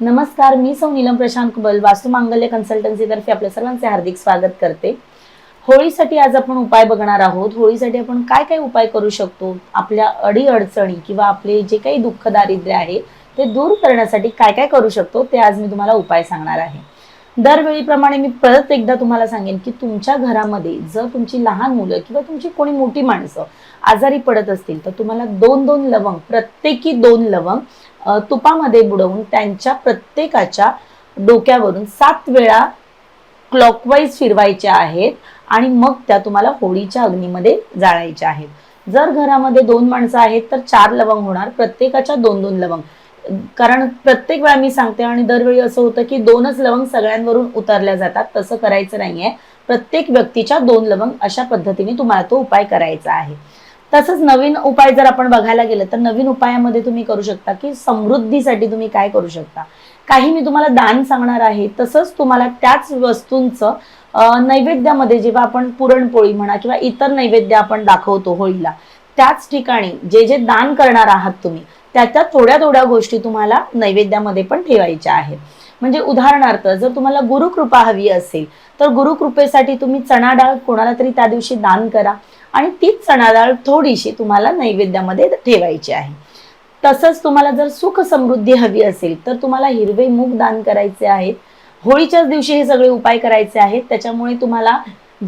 नमस्कार मी सौ नीलम प्रशांत कुबल वास्तुमांगल्य कन्सल्टन्सीतर्फे आपल्या सर्वांचे हार्दिक स्वागत करते. होळीसाठी आज आपण उपाय बघणार आहोत. होळीसाठी आपण काय काय उपाय करू शकतो? आपल्या अडी अडचणी किंवा आपले जे काही दुःख दारिद्र्य आहे ते दूर करण्यासाठी काय काय करू शकतो? ते आज मी तुम्हाला उपाय सांगणार आहे. दरवेळीप्रमाणे मी परत एकदा तुम्हाला सांगेन की तुमच्या घरामध्ये जर तुमची लहान मुलं किंवा तुमची कोणी मोठी माणसं आजारी पडत असतील तर तुम्हाला दोन दोन लवंग प्रत्येकी दोन लवंग तुपामध्ये बुडवून त्यांच्या प्रत्येकाच्या डोक्यावरून सात वेळा क्लॉकवाईज फिरवायच्या आहेत आणि मग त्या तुम्हाला होळीच्या अग्नीमध्ये जाळायच्या आहेत. जर घरामध्ये दोन माणसं आहेत तर चार लवंग होणार प्रत्येकाच्या दोन दोन लवंग. कारण प्रत्येक वेळा मी सांगते आणि दरवेळी असं होतं की दोनच लवंग सगळ्यांवरून उतरल्या जातात तसं करायचं नाहीये. प्रत्येक व्यक्तीच्या दोन लवंग अशा पद्धतीने तुम्हाला तो उपाय करायचा आहे. तसंच नवीन उपाय जर आपण बघायला गेलं तर नवीन उपायामध्ये तुम्ही करू शकता की समृद्धीसाठी तुम्ही काय करू शकता. काही मी तुम्हाला दान सांगणार आहे तसंच तुम्हाला त्याच वस्तूंचं नैवेद्यामध्ये जेव्हा आपण पुरणपोळी म्हणा किंवा इतर नैवेद्य आपण दाखवतो होळीला त्याच ठिकाणी जे जे दान करणार आहात तुम्ही त्या त्या थोड्या थोड्या गोष्टी तुम्हाला नैवेद्यामध्ये पण ठेवायच्या आहेत. म्हणजे उदाहरणार्थ जर तुम्हाला गुरुकृपा हवी असेल तर गुरुकृपेसाठी तुम्ही चणा डाळ कोणाला तरी त्या दिवशी दान करा आणि तीच चणा डाळ थोडीशी तुम्हाला नैवेद्यामध्ये ठेवायची आहे. तसंच तुम्हाला जर सुख समृद्धी हवी असेल तर तुम्हाला हिरवे मूग दान करायचे आहेत. होळीच्याच दिवशी हे सगळे उपाय करायचे आहेत. त्याच्यामुळे तुम्हाला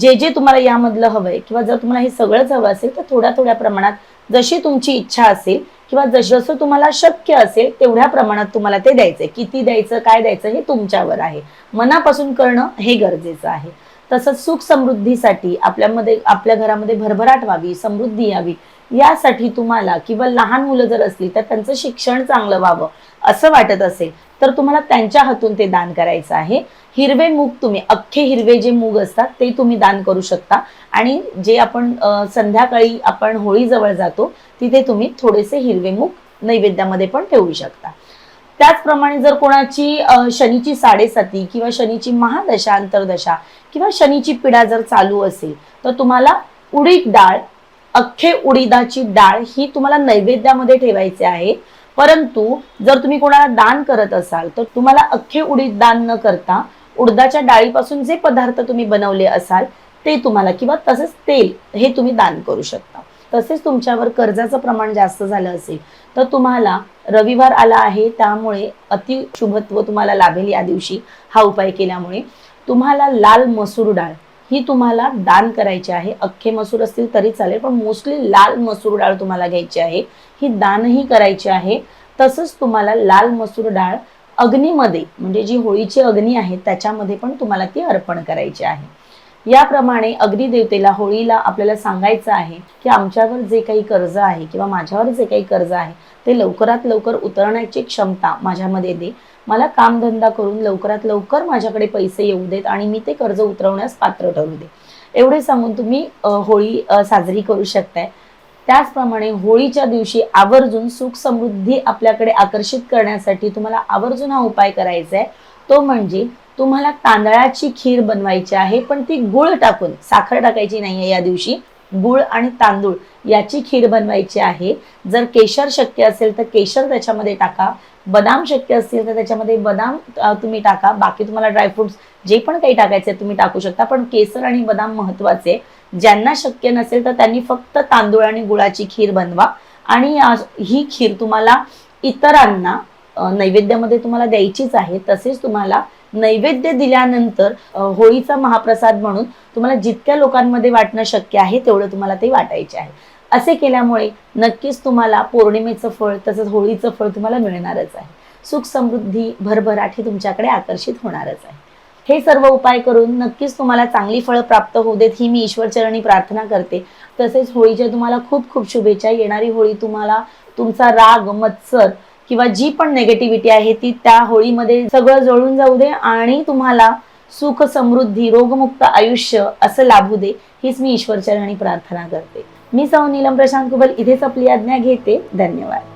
जे जे तुम्हाला यामधलं हवंय किंवा जर तुम्हाला हे सगळंच हवं असेल तर थोड्या थोड्या प्रमाणात जशी तुमची इच्छा असेल किंवा जस- जसं तुम्हाला शक्य असेल तेवढ्या प्रमाणात तुम्हाला ते द्यायचंय. किती द्यायचं काय द्यायचं हे तुमच्यावर आहे. मनापासून करणं हे गरजेचं आहे. तसंच सुख समृद्धीसाठी आपल्यामध्ये आपल्या घरामध्ये भरभराट व्हावी समृद्धी यावी. यासाठी तुम्हाला किंवा लहान मुलं जर असली तर त्यांचं शिक्षण चांगलं व्हावं असं वाटत असेल तर तुम्हाला त्यांच्या हातून ते दान करायचं आहे. हिरवे मूग तुम्ही अख्खे हिरवे जे मूग असतात ते तुम्ही दान करू शकता. आणि जे आपण संध्याकाळी आपण होळी जवळ जातो तिथे तुम्ही थोडेसे हिरवे मूग नैवेद्यामध्ये पण ठेवू शकता. त्याचप्रमाणे जर कोणाची शनीची साडेसाती किंवा शनीची महादशा अंतर्दशा किंवा शनीची पिढा जर चालू असेल तर तुम्हाला उडीद डाळ अख्खे उडीदाची डाळ ही तुम्हाला नैवेद्यामध्ये ठेवायची आहे. परंतु जर तुम्ही कोणाला दान करत असाल तर तुम्हाला अख्खे उडीद दान न करता उडदाच्या डाळीपासून जे पदार्थ तुम्ही बनवले असाल ते तुम्हाला किंवा तसेच तेल हे तुम्ही दान करू शकता. तसेच तुमच्यावर कर्जाचं प्रमाण जास्त झालं असेल तर तुम्हाला रविवार आला आहे त्यामुळे अति शुभत्व तुम्हाला लाभेल या दिवशी. हा उपाय केल्यामुळे तुम्हाला लाल मसूर डाळ ही तुम्हाला दान करायची आहे. अख्खे मसूर असतील तरी चालेल पण मोस्टली लाल मसूर डाळ तुम्हाला घ्यायची आहे. ही दानही करायची आहे. तसंच तुम्हाला लाल मसूर डाळ अग्नीमध्ये म्हणजे जी होळीची अग्नी आहे त्याच्यामध्ये पण तुम्हाला ती अर्पण करायची आहे. याप्रमाणे अग्निदेवतेला होळीला आपल्याला सांगायचं आहे की आमच्यावर जे काही कर्ज आहे किंवा माझ्यावर जे काही कर्ज आहे ते लवकरात लवकर उतरण्याची क्षमता माझ्यामध्ये दे. मला कामधंदा करून लवकरात लवकर माझ्याकडे पैसे येऊ देत आणि मी ते कर्ज उतरवण्यास पात्र ठरू दे. एवढे सांगून तुम्ही होळी साजरी करू शकताय. त्याचप्रमाणे होळीच्या दिवशी आवर्जून सुख समृद्धी आपल्याकडे आकर्षित करण्यासाठी तुम्हाला आवर्जून हा उपाय करायचा आहे तो म्हणजे तुम्हाला तांदळाची खीर बनवायची आहे पण ती गुळ टाकून साखर टाकायची नाहीये या दिवशी. गुळ आणि तांदूळ याची खीर बनवायची आहे. जर केशर शक्य असेल तर केशर त्याच्यामध्ये टाका. बदाम शक्य असतील तर त्याच्यामध्ये बदाम तुम्ही टाका. बाकी तुम्हाला ड्रायफ्रुट्स जे पण काही टाकायचे तुम्ही टाकू शकता. पण केसर आणि बदाम महत्त्वाचे. ज्यांना शक्य नसेल तर त्यांनी फक्त तांदूळ आणि गुळाची खीर बनवा. आणि ही खीर तुम्हाला इतरांना नैवेद्यामध्ये तुम्हाला द्यायचीच आहे. तसेच तुम्हाला नैवेद्य दिल्यानंतर होळीचा महाप्रसाद म्हणून तुम्हाला जितक्या लोकांमध्ये वाटणं शक्य आहे तेवढं तुम्हाला ते वाटायचे आहे. असे केल्यामुळे नक्कीच तुम्हाला पौर्णिमेचं फळ तसंच होळीचं फळ तुम्हाला मिळणारच आहे. सुख समृद्धी भरभराट हे तुमच्याकडे आकर्षित होणारच आहे. हे सर्व उपाय करून नक्कीच तुम्हाला चांगली फळं प्राप्त होऊ देत ही मी ईश्वरचरणी प्रार्थना करते. तसेच होळीच्या तुम्हाला खूप खूप शुभेच्छा. येणारी होळी तुम्हाला तुमचा राग मत्सर किंवा जी पण नेगेटिव्हिटी आहे ती त्या होळीमध्ये सगळं जळून जाऊ दे आणि तुम्हाला सुख समृद्धी रोगमुक्त आयुष्य असं लाभू दे हीच मी ईश्वरचरणी प्रार्थना करते. मी सौ नीलम प्रशांत कुबल इथेच आपली आज्ञा घेते. धन्यवाद.